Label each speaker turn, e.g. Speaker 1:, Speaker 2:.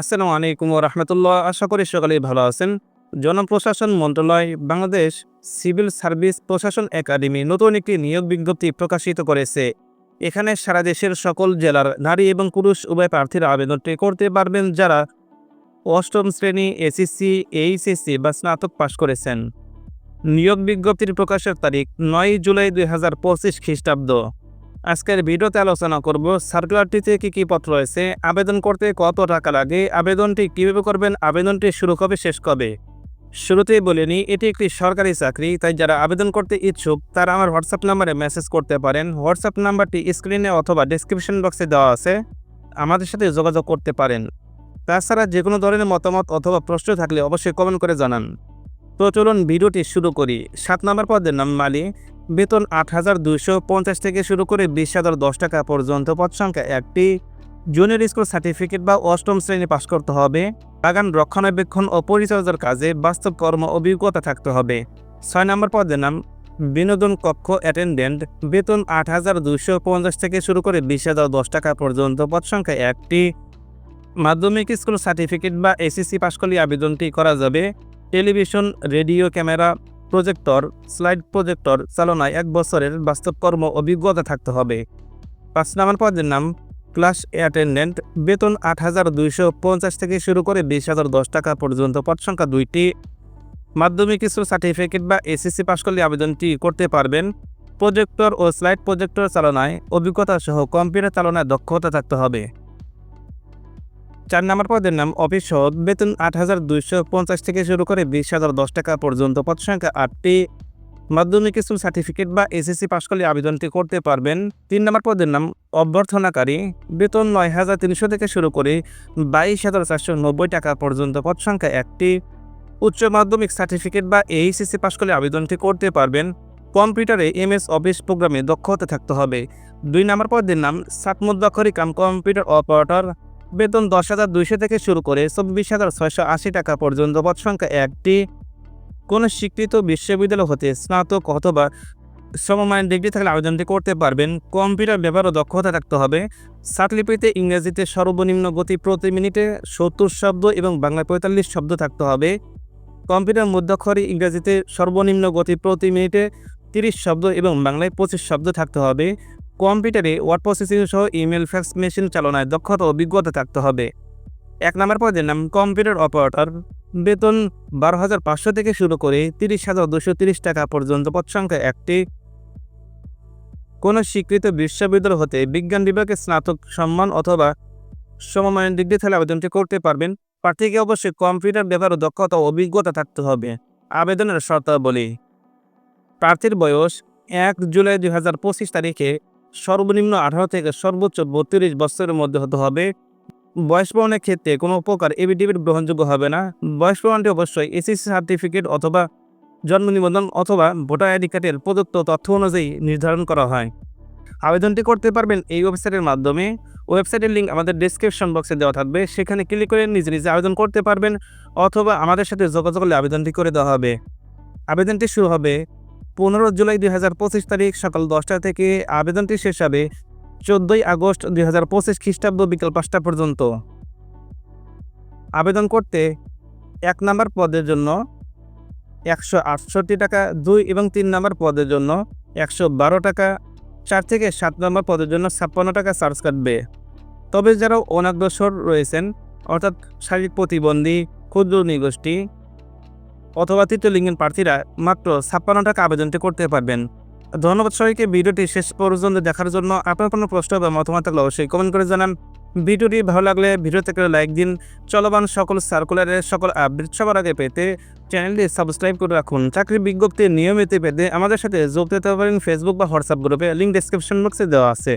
Speaker 1: আসসালামু আলাইকুম রহমতুল্লাহ। আশা করি সকালেই ভালো আছেন। জনপ্রশাসন মন্ত্রণালয় বাংলাদেশ সিভিল সার্ভিস প্রশাসন একাডেমি নতুন একটি নিয়োগ বিজ্ঞপ্তি প্রকাশিত করেছে। এখানে সারা দেশের সকল জেলার নারী এবং পুরুষ উভয় প্রার্থীরা আবেদনটি করতে পারবেন যারা অষ্টম শ্রেণি এসএসসি, এইচএসসি বা স্নাতক পাশ করেছেন। নিয়োগ বিজ্ঞপ্তির প্রকাশের তারিখ নয় জুলাই দুই হাজার পঁচিশ খ্রিস্টাব্দ। আজকের ভিডিওতে আলোচনা করব সার্কুলারটিতে কি কি পত্র রয়েছে, আবেদন করতে কত টাকা লাগে, আবেদনটি কীভাবে করবেন, আবেদনটি শুরু কবে, শেষ কবে? শুরুতেই বলে নিই, এটি একটি সরকারি চাকরি, তাই যারা আবেদন করতে ইচ্ছুক, তারা আমার হোয়াটসঅ্যাপ নাম্বারে মেসেজ করতে পারেন। হোয়াটসঅ্যাপ নাম্বারটি স্ক্রিনে অথবা ডেসক্রিপশন বক্সে দেওয়া আছে, আমাদের সাথে যোগাযোগ করতে পারেন। তাছাড়া যে কোনো ধরনের মতামত অথবা প্রশ্ন থাকলে অবশ্যই কমেন্ট করে জানান। তো চলুন ভিডিওটি শুরু করি। সাত নম্বর পদের নাম মালি। বেতন আট হাজার দুইশো পঞ্চাশ থেকে শুরু করে বিশ হাজার দশ টাকা পর্যন্ত পদ সংখ্যা একটি। জুনিয়র স্কুল সার্টিফিকেট বা অষ্টম শ্রেণি পাশ করতে হবে। বাগান রক্ষণাবেক্ষণ ও পরিচর্যার কাজে বাস্তব কর্ম অভিজ্ঞতা থাকতে হবে। ছয় নম্বর পদের নাম, বিনোদন কক্ষ অ্যাটেন্ডেন্ট। বেতন আট হাজার দুইশো পঞ্চাশ থেকে শুরু করে বিশ হাজার দশ টাকা পর্যন্ত পদ সংখ্যা একটি। মাধ্যমিক স্কুল সার্টিফিকেট বা এসএসসি পাশ করলে আবেদনটি করা যাবে। Television, radio camera projector, slide projector চালনায় এক বছরের বাস্তব কর্ম অভিজ্ঞতা থাকতে হবে। পাঁচ নম্বর পদের নাম, ক্লাস অ্যাটেন্ডেন্ট, বেতন আট হাজার দুইশো পঞ্চাশ থেকে শুরু করে বিশ হাজার দশ টাকা পর্যন্ত পদ সংখ্যা দুইটি। মাধ্যমিক কিছু সার্টিফিকেট বা এসএসসি পাশ করলে আবেদনটি করতে পারবেন। প্রজেক্টর ও স্লাইড প্রজেক্টর চালনায় অভিজ্ঞতা সহ কম্পিউটার চালনায় দক্ষতা থাকতে হবে। চার নম্বর পদের নাম অফিস সহদ। বেতন আট হাজার দুইশো পঞ্চাশ থেকে শুরু করে বিশ হাজার দশ টাকা পর্যন্ত। পদ সংখ্যা আটটি। মাধ্যমিক স্কুল সার্টিফিকেট বা এসএসসি পাশ করলে আবেদনটি করতে পারবেন। তিন নম্বর পদের নাম অভ্যর্থনাকারী। বেতন নয় হাজার তিনশো থেকে শুরু করে বাইশ হাজার চারশো নব্বই টাকা পর্যন্ত। পদ সংখ্যা একটি। উচ্চ মাধ্যমিক সার্টিফিকেট বা এইচএসসি পাশ করলে আবেদনটি করতে পারবেন। কম্পিউটারে এমএস অফিস প্রোগ্রামে দক্ষতা থাকতে হবে। দুই নম্বর পদের নাম সাতমুদ্দাক্ষরী কাম কম্পিউটার অপারেটর। বেতন দশ হাজার দুইশো থেকে শুরু করে চব্বিশ হাজার ছয়শো আশি টাকা পর্যন্ত পদ সংখ্যা একটি। কোনো স্বীকৃত বিশ্ববিদ্যালয় হতে স্নাতক অথবা সমমান ডিগ্রি থাকলে আবেদনটি করতে পারবেন। কম্পিউটার ব্যবহারও দক্ষতা থাকতে হবে। সাতলিপিতে ইংরেজিতে সর্বনিম্ন গতি প্রতি মিনিটে সত্তর শব্দ এবং বাংলায় পঁয়তাল্লিশ শব্দ থাকতে হবে। কম্পিউটার মধ্যাক্ষরে ইংরেজিতে সর্বনিম্ন গতি প্রতি মিনিটে তিরিশ শব্দ এবং বাংলায় পঁচিশ শব্দ থাকতে হবে। কম্পিউটারে ওয়ার্ড প্রসেসিং সহ ইমেল ফ্যাক্স মেশিন চালনায় দক্ষতা অভিজ্ঞতা থাকতে হবে। এক নম্বর পদের নাম কম্পিউটার অপারেটর। বেতন বারো হাজার পাঁচশো থেকে শুরু করে তিরিশ হাজার দুশো তিরিশ টাকা পর্যন্ত পদ সংখ্যা একটি। কোনো স্বীকৃত বিশ্ববিদ্যালয় হতে বিজ্ঞান বিভাগে স্নাতক সম্মান অথবা সমমানের ডিগ্রি থাকলে আবেদনটি করতে পারবেন। প্রার্থীকে অবশ্যই কম্পিউটার ব্যবহার দক্ষতা অভিজ্ঞতা থাকতে হবে। আবেদনের শর্তাবলী। প্রার্থীর বয়স এক জুলাই দুই হাজার পঁচিশ তারিখে সর্বনিম্ন আঠারো থেকে সর্বোচ্চ বত্রিশ বছরের মধ্যে হতে হবে। বয়স প্রমাণের ক্ষেত্রে কোনো প্রকার এভিডেভিট গ্রহণযোগ্য হবে না। বয়স প্রমাণটি অবশ্যই এসএসসি সার্টিফিকেট অথবা জন্ম নিবন্ধন অথবা ভোটার আইডি কার্ডের প্রদত্ত তথ্য অনুযায়ী নির্ধারণ করা হয়। আবেদনটি করতে পারবেন এই ওয়েবসাইটের মাধ্যমে। ওয়েবসাইটের লিঙ্ক আমাদের ডিসক্রিপশন বক্সে দেওয়া থাকবে। সেখানে ক্লিক করে নিজে নিজে আবেদন করতে পারবেন অথবা আমাদের সাথে যোগাযোগ করলে আবেদনটি করে দেওয়া হবে। আবেদনটি শুরু হবে পনেরো জুলাই দুই হাজার পঁচিশ তারিখ সকাল দশটা থেকে আবেদনটি শেষ হবে চোদ্দোই আগস্ট দুই হাজার পঁচিশ খ্রিস্টাব্দ বিকাল পাঁচটা পর্যন্ত। আবেদন করতে এক নম্বর পদের জন্য একশো আটষট্টি টাকা, দুই এবং তিন নম্বর পদের জন্য একশো বারো টাকা, চার থেকে সাত নম্বর পদের জন্য ছাপ্পান্ন টাকা চার্জ কাটবে। তবে যারা অনাগ্রসর রয়েছেন, অর্থাৎ শারীরিক প্রতিবন্ধী, ক্ষুদ্র নিগোষ্ঠী অথবা তৃতীয় লিঙ্গের প্রার্থীরা মাত্র ছাপ্পান্ন টাকা আবেদনটি করতে পারবেন। ধন্যবাদ সবাইকে। ভিডিওটি শেষ পর্যন্ত দেখার জন্য আপনার কোনো প্রশ্ন বা মতামত থাকলে অবশ্যই কমেন্ট করে জানান। ভিডিওটি ভালো লাগলে ভিডিও থেকে লাইক দিন। চলমান সকল সার্কুলারের সকল আপডেট সবার আগে পেতে চ্যানেলটি সাবস্ক্রাইব করে রাখুন। চাকরির বিজ্ঞপ্তি নিয়মিত পেতে আমাদের সাথে যোগ দিতে পারেন ফেসবুক বা হোয়াটসঅ্যাপ গ্রুপে লিঙ্ক ডিসক্রিপশন বক্সে দেওয়া আছে।